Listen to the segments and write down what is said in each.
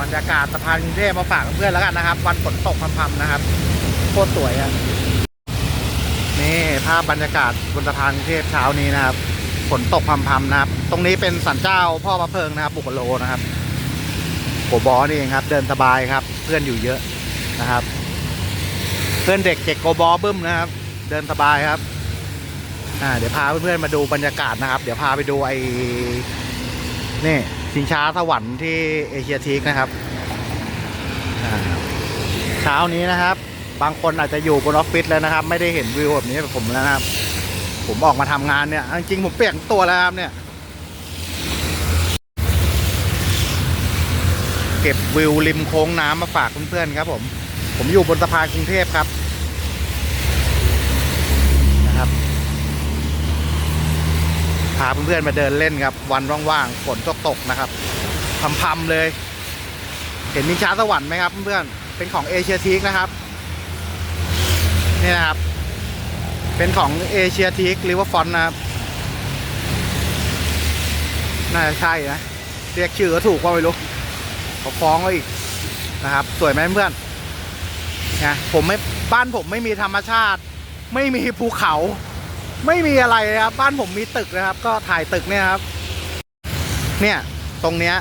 บรรยากาศสะพานกรุงเทพมาฝากเพื่อนแล้วกันนะครับ วันฝนตกพรำๆนะครับโคตรสวยอะนี่ภาพบรรยากาศบนสะพานกรุงเทพเช้านี้นะครับฝนตกพรำๆนะครับ ตรงนี้เป็นสันเจ้าพ่อพระเพิงนะครับบุกโลนะครับโกบอนี่เองครับ เดินสบายครับ เพื่อนอยู่เยอะนะครับ เพื่อนเด็กเด็กโกบอบึ้มนะครับ เดินสบายครับอ่าเดี๋ยวพาเพื่อนๆมาดูบรรยากาศนะครับ เดี๋ยวพาไปดูไอ้นี่ ชิงช้าสวรรค์ที่เอเชียทีกนะครับเช้านี้นะครับ บางคนอาจจะอยู่บนออฟฟิศแล้วนะครับ ไม่ได้เห็นวิวแบบนี้แบบผมแล้วนะครับ ผมออกมาทำงานเนี่ย จริงผมเปลี่ยนตัวแล้วครับเนี่ย เก็บวิวริมโค้งน้ำมาฝากเพื่อนๆครับผม ผมอยู่บนสะพานกรุงเทพครับ พาเพื่อนๆมาเดินเล่นครับ วันว่างๆฝนตกๆนะครับพำๆเลย เห็นนินชาสวรรค์ไหมครับเพื่อนๆเป็นของเอเชียทีกนะครับนี่นะครับ เป็นของเอเชียทีกริเวอร์ฟอนนะครับน่าจะใช่นะเรียกชื่อก็ถูกว่าไม่รู้เขาฟ้องเราอีกนะครับ สวยไหมเพื่อนนะผมไม่บ้านผมไม่มีธรรมชาติ ไม่มีภูเขา ไม่มีอะไรนะครับ บ้านผมมีตึกนะครับ ก็ถ่ายตึกเนี่ยครับ เนี่ย ตรงเนี้ย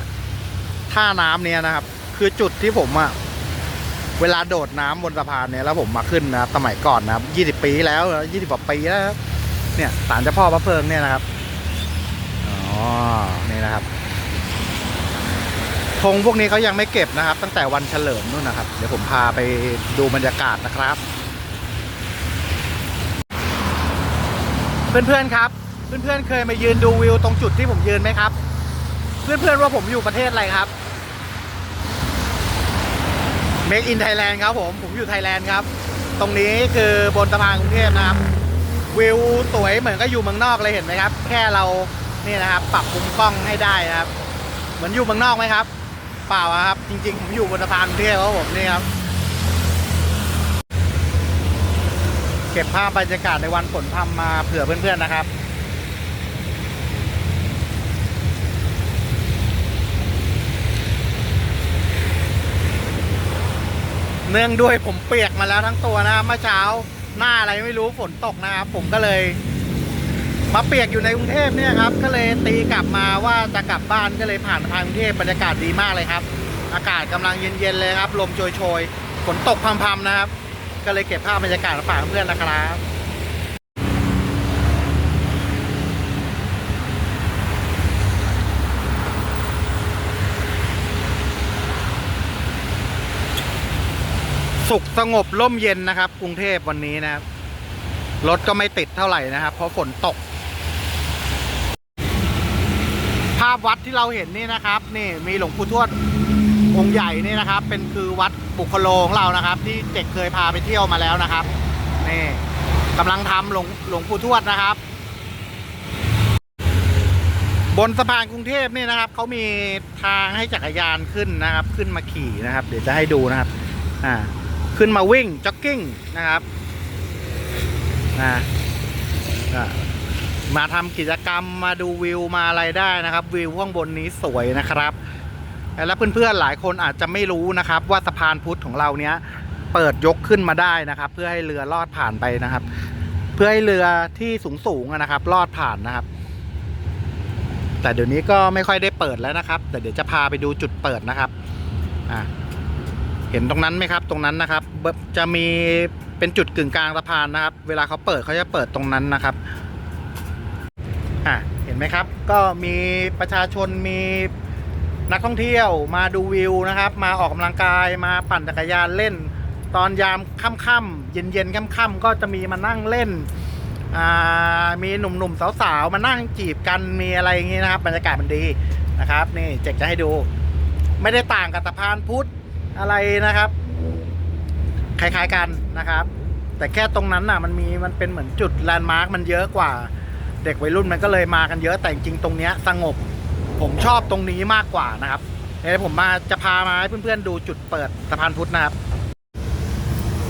ท่าน้ำเนี่ยนะครับ คือจุดที่ผมอะเวลาโดดน้ำบนสะพานเนี่ยแล้วผมมาขึ้นนะครับสมัยก่อนนะครับยี่สิบปีแล้วยี่สิบกว่าปีแล้วครับเนี่ยศาลเจ้าพ่อพระเพิงเนี่ยนะครับอ๋อนี่นะครับธงพวกนี้เขายังไม่เก็บนะครับ ตั้งแต่วันเฉลิมนู่นนะครับ เดี๋ยวผมพาไปดูบรรยากาศนะครับ เพื่อนๆครับ เพื่อนๆเคยมายืนดูวิวตรงจุดที่ผมยืนไหมครับ เพื่อนๆว่าผมอยู่ประเทศอะไรครับ Make in Thailand ครับผมผมอยู่ไทยแลนด์ครับ ตรงนี้คือบนสะพานกรุงเทพนะครับ วิวสวยเหมือนก็อยู่เมืองนอกเลยเห็นไหมครับ แค่เรานี่นะครับ ปรับมุมกล้องให้ได้นะครับ เหมือนอยู่เมืองนอกไหมครับ เปล่าครับ จริงๆผมอยู่บนสะพานกรุงเทพครับผมนี่ครับ เก็บภาพบรรยากาศในวันฝนพรำมาเผื่อเพื่อนๆนะครับเนื่องด้วยผมเปียกมาแล้วทั้งตัวนะครับเมื่อเช้าหน้าอะไรไม่รู้ฝนตกนะครับผมก็เลยมาเปียกอยู่ในกรุงเทพเนี่ยครับ ก็เลยตีกลับมาว่าจะกลับบ้านก็เลยผ่านทางกรุงเทพบรรยากาศดีมากเลยครับ อากาศกำลังเย็นๆเลยครับ ลมโชยๆฝนตกพรำๆนะครับ ก็เลยเก็บภาพบรรยากาศมาฝากเพื่อนนะครับสุขสงบร่มเย็นนะครับ กรุงเทพวันนี้นะครับรถก็ไม่ติดเท่าไหร่นะครับ เพราะฝนตก ภาพวัดที่เราเห็นนี่นะครับ นี่มีหลวงปู่ทวด องค์ใหญ่นี่นะครับ เป็นคือวัดบุคโลของเรานะครับ ที่เจ็กเคยพาไปเที่ยวมาแล้วนะครับนี่กำลังทำหลวงหลวงปู่ทวดนะครับ บนสะพานกรุงเทพนี่นะครับเขามีทางให้จักรยานขึ้นนะครับ ขึ้นมาขี่นะครับ เดี๋ยวจะให้ดูนะครับ อ่า ขึ้นมาวิ่งจ็อกกิ้งนะครับนะอะมาทำกิจกรรมมาดูวิวมาอะไรได้นะครับ วิวข้างบนนี้สวยนะครับ แล้วเพื่อนๆหลายคนอาจจะไม่รู้นะครับ ว่าสะพานพุทธของเราเนี้ยเปิดยกขึ้นมาได้นะครับ เพื่อให้เรือลอดผ่านไปนะครับ เพื่อให้เรือที่สูงๆนะครับ ลอดผ่านนะครับ แต่เดี๋ยวนี้ก็ไม่ค่อยได้เปิดแล้วนะครับ แต่เดี๋ยวจะพาไปดูจุดเปิดนะครับอ่าเห็นตรงนั้นไหมครับ ตรงนั้นนะครับเบจะมีเป็นจุดกึ่งกลางสะพานนะครับ เวลาเขาเปิดเขาจะเปิดตรงนั้นนะครับอะเห็นไหมครับ ก็มีประชาชนมี นักท่องเที่ยวมาดูวิวนะครับ มาออกกำลังกายมาปั่นจักรยานเล่น ตอนยามค่ำๆเย็นๆค่ำๆก็จะมีมานั่งเล่นมีหนุ่มๆสาวๆมานั่งจีบกันมีอะไรอย่างงี้นะครับ บรรยากาศมันดีนะครับนี่เจ๊กจะให้ดู ไม่ได้ต่างกับสะพานพุทธอะไรนะครับ คล้ายๆกันนะครับ แต่แค่ตรงนั้นน่ะมันมีมันเป็นเหมือนจุดแลนด์มาร์กมันเยอะกว่า เด็กวัยรุ่นมันก็เลยมากันเยอะแต่จริงๆตรงเนี้ยสงบ ผมชอบตรงนี้มากกว่านะครับเดี๋ยวผมมาจะพามาให้เพื่อนๆดูจุดเปิดสะพานพุทธนะครับ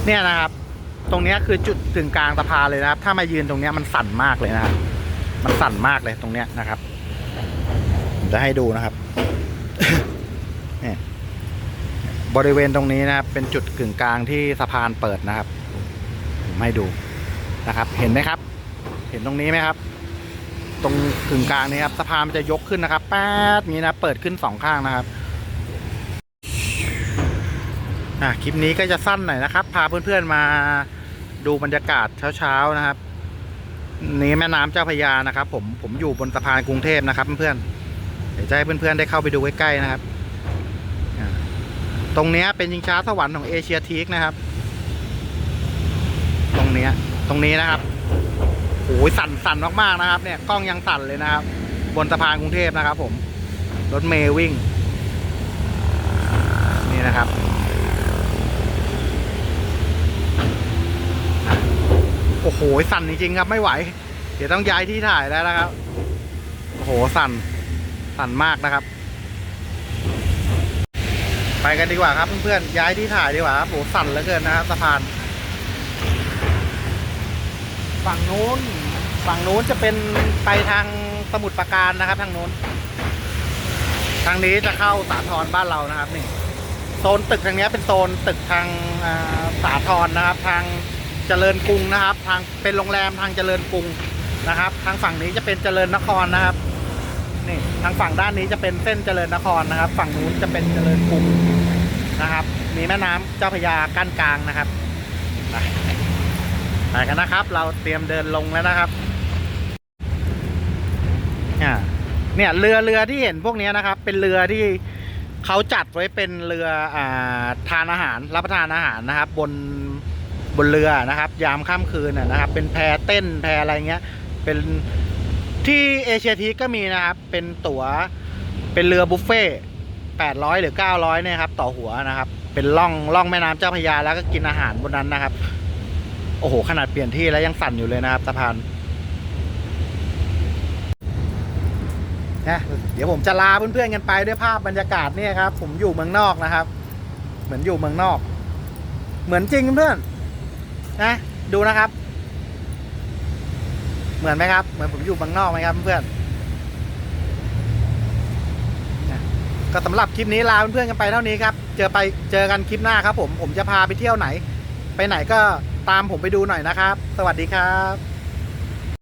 เนี่ยนะครับ ตรงนี้คือจุดถึงกลางสะพานเลยนะครับ ถ้ามายืนตรงนี้มันสั่นมากเลยนะครับ มันสั่นมากเลยตรงเนี้ยนะครับผมจะให้ดูนะครับเนี่ยบริเวณตรงนี้นะครับ เป็นจุดกึ่งกลางที่สะพานเปิดนะครับผมให้ดูนะครับ เห็นไหมครับ เห็นตรงนี้ไหมครับ ตรงกึ่งกลางนี้ครับสะพานมันจะยกขึ้นนะครับแป๊ดนี้นะเปิดขึ้นสองข้างนะครับอะคลิปนี้ก็จะสั้นหน่อยนะครับ พาเพื่อนๆมาดูบรรยากาศเช้าๆนะครับ นี่แม่น้ำเจ้าพยานะครับ ผมผมอยู่บนสะพานกรุงเทพนะครับ เพื่อนๆเดี๋ยวจะให้เพื่อนๆได้เข้าไปดูใกล้ๆนะครับตรงนี้เป็นชิงช้าสวรรค์ของเอเชียทีกนะครับ ตรงนี้ตรงนี้นะครับ โอ้ยสั่นสั่นมากๆนะครับ เนี่ยกล้องยังสั่นเลยนะครับ บนสะพานกรุงเทพนะครับ ผมรถเมย์วิ่ง นี่นะครับโอ้โหสั่นจริงๆครับไม่ไหว เดี๋ยวต้องย้ายที่ถ่ายแล้วนะครับโอ้โหสั่นสั่นมากนะครับ ไปกันดีกว่าครับเพื่อนๆย้ายที่ถ่ายดีกว่าครับโอ้โหสั่นเหลือเกินนะครับสะพาน ฝั่งนู้น ฝั่งนู้นจะเป็นไปทางสมุทรปราการนะครับ ทางนู้น ทางนี้จะเข้าสาทรบ้านเรานะครับนี่โซนตึกทางนี้เป็นโซนตึกทางอ่าสาทรนะครับ ทางเจริญกรุงนะครับ ทางเป็นโรงแรมทางเจริญกรุงนะครับ ทางฝั่งนี้จะเป็นเจริญนครนะครับนี่ทางฝั่งด้านนี้จะเป็นเส้นเจริญนครนะครับ ฝั่งนู้นจะเป็นเจริญกรุงนะครับ มีแม่น้ำเจ้าพระยากั้นกลางนะครับ ไปกันนะครับ เราเตรียมเดินลงแล้วนะครับเนี่ยเรือเรือที่เห็นพวกนี้นะครับ เป็นเรือที่เขาจัดไว้เป็นเรืออ่าทานอาหารรับประทานอาหารนะครับ บนบนเรือนะครับ ยามค่ำคืนนะครับ เป็นแพเต้นแพอะไรเงี้ย เป็นที่เอเชียทีก็มีนะครับ เป็นตั๋วเป็นเรือบุฟเฟ่แปดร้อยหรือเก้าร้อยเนี่ยครับ ต่อหัวนะครับ เป็นล่องล่องแม่น้ำเจ้าพระยาแล้วก็กินอาหารบนนั้นนะครับ อ้โห ขนาดเปลี่ยนที่แล้วยังสั่นอยู่เลยนะครับสะพานนะเดี๋ยวผมจะลาเพื่อนๆกันไปด้วยภาพบรรยากาศเนี่ยครับ ผมอยู่เมืองนอกนะครับ เหมือนอยู่เมืองนอก เหมือนจริงเพื่อนนะดูนะครับ เหมือนไหมครับ เหมือนผมอยู่เมืองนอกไหมครับเพื่อนก็สำหรับคลิปนี้ลาเพื่อนๆกันไปเท่านี้ครับ เจอไปเจอกันคลิปหน้าครับ ผมผมจะพาไปเที่ยวไหน ไปไหนก็ ตามผมไปดูหน่อยนะครับ สวัสดีครับ